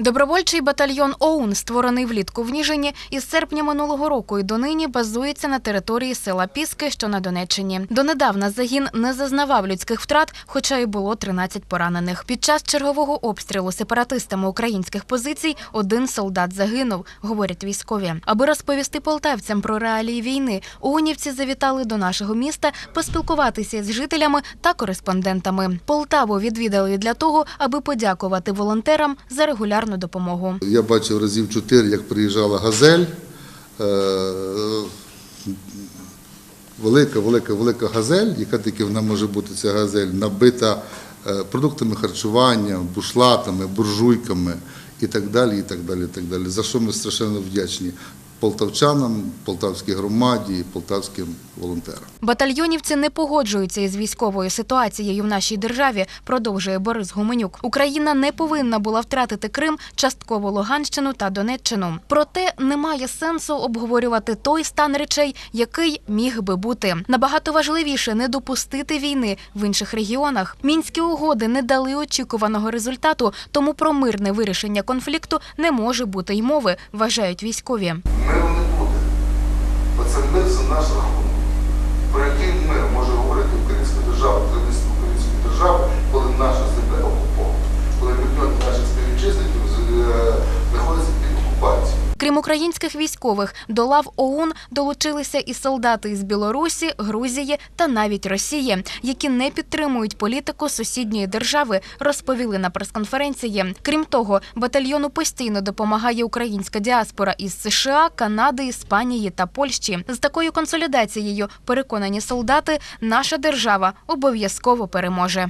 Добровольчий батальйон ОУН, створений влітку в Ніжині, із серпня минулого року і донині базується на території села Піски, що на Донеччині. Донедавна загін не зазнавав людських втрат, хоча й було 13 поранених. Під час чергового обстрілу сепаратистами українських позицій один солдат загинув, говорять військові. Аби розповісти полтавцям про реалії війни, ОУНівці завітали до нашого міста поспілкуватися з жителями та кореспондентами. Полтаву відвідали для того, аби подякувати волонтерам за регулярну допомогу. Я бачив разів чотири, як приїжджала газель. Е, Велика, велика, велика газель, яка тільки вона може бути, ця газель, набита е, продуктами харчування, бушлатами, буржуйками і так далі, і так далі, і так далі. За що ми страшенно вдячні полтавчанам, полтавській громаді полтавським волонтерам. Батальйонівці не погоджуються із військовою ситуацією в нашій державі, продовжує Борис Гуменюк. Україна не повинна була втратити Крим, частково Луганщину та Донеччину. Проте немає сенсу обговорювати той стан речей, який міг би бути. Набагато важливіше не допустити війни в інших регіонах. Мінські угоди не дали очікуваного результату, тому про мирне вирішення конфлікту не може бути й мови, вважають військові. Це ми за наш рахунок. Крім українських військових, до лав ОУН долучилися і солдати із Білорусі, Грузії та навіть Росії, які не підтримують політику сусідньої держави, розповіли на прес-конференції. Крім того, батальйону постійно допомагає українська діаспора із США, Канади, Іспанії та Польщі. З такою консолідацією, переконані солдати, наша держава обов'язково переможе.